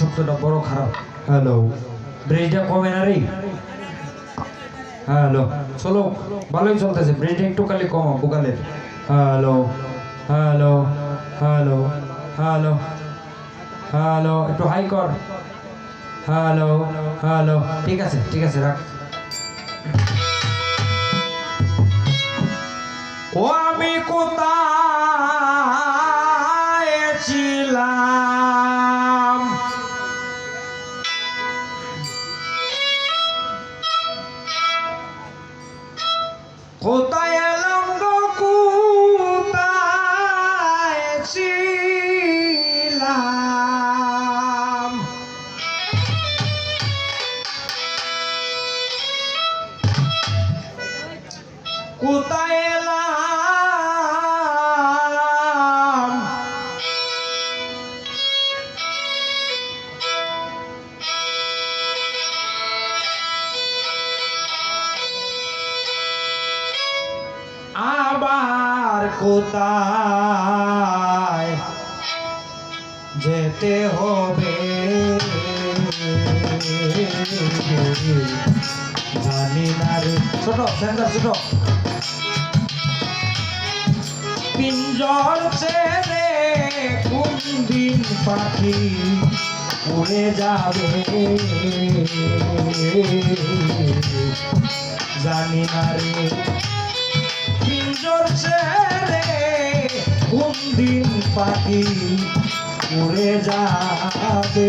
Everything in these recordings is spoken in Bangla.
শব্দটা বড় খারাপ। হ্যালো। ব্রেজটা কমে না রে। হ্যালো। চলো ভালোই চলতেছে। ব্রেজটা একটু খালি কমা বুকালের। Hello. Hello. Hello. Hello. Hello. একটু হাই কর। হ্যালো। হ্যালো। ঠিক আছে ঠিক আছে রাখ। ও আমি কোথায় ছিলাম? কোথায় এলাম গো? কোথায় ছিলাম? কোথায় যেতে হবে। জানি না ছোট, সেন্টার, ছোট। পিঞ্জর ছেড়ে কোন দিন পাখি উড়ে যাবে? জানি না রে। পিঞ্জর ছেড়ে কোন দিন পাখি উড়ে যাবে।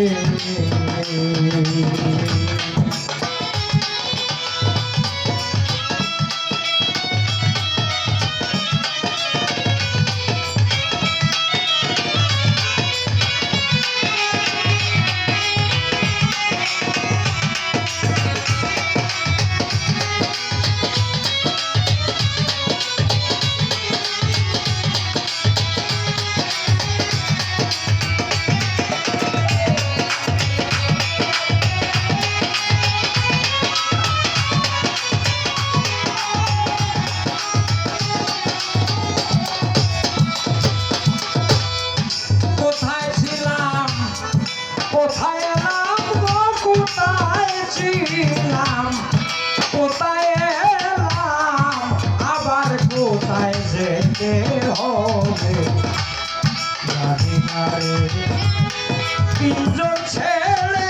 তিনজন ছেড়ে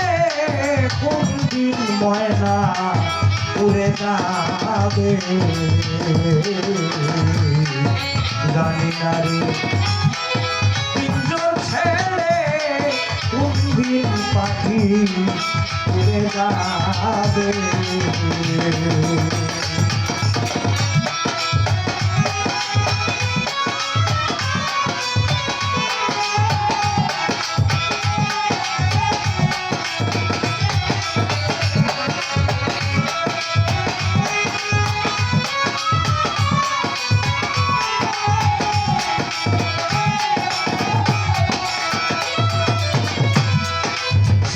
কোন দিন ময়না উড়ে যাবে? জানি না পাখি উড়ে যাবে?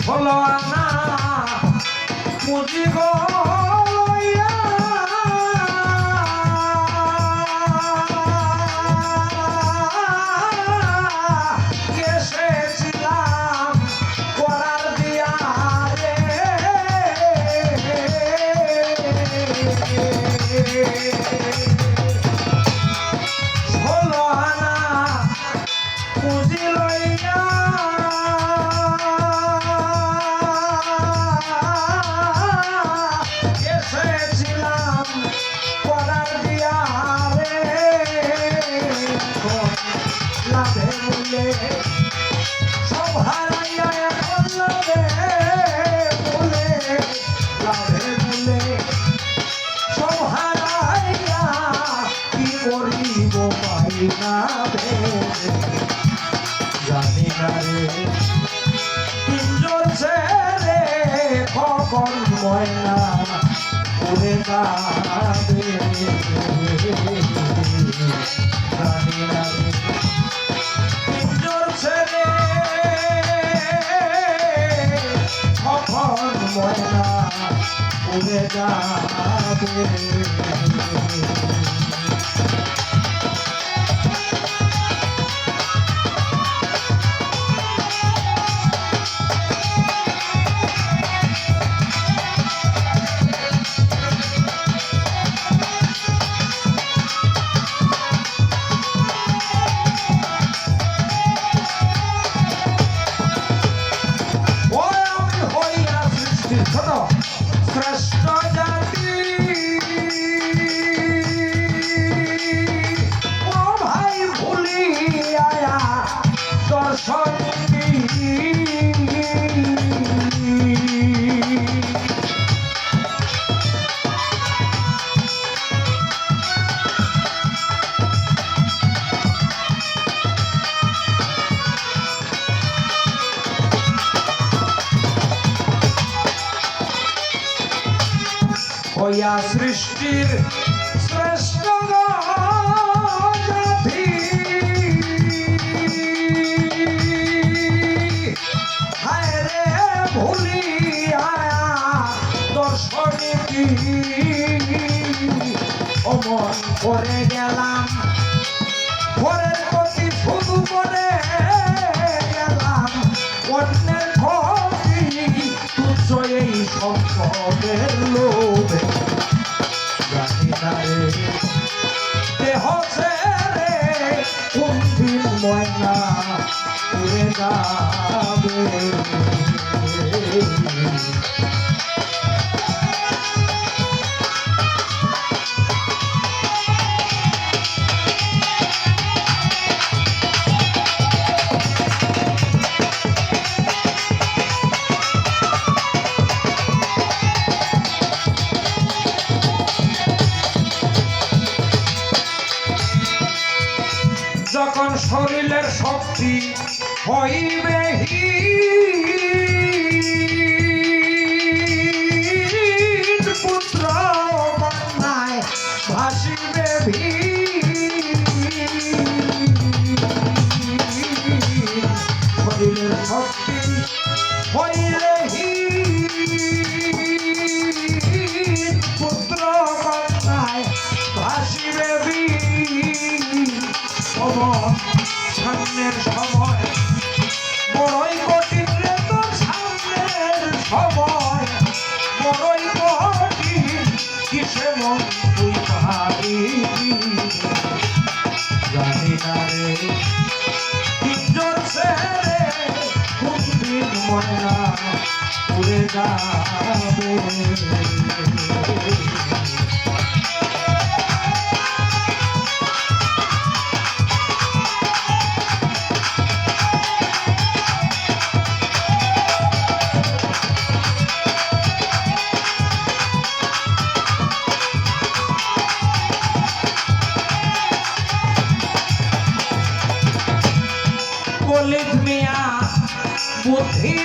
ষোলো না পুঁজি ময়না উড়ে যাবে। জানি না রে তিনজন ছেড়ে কখন ময়না উড়ে যাবে হইয়া সৃষ্টির শ্রেষ্ঠ দর্শনে অমন করে সম্পদের দেহ ছেড়ে কোন দিন ময়না যখন শরীরের শক্তি হইবে হীন, রে তিনজন ছেড়ে কোন ময়না উড়ে যাবে। 我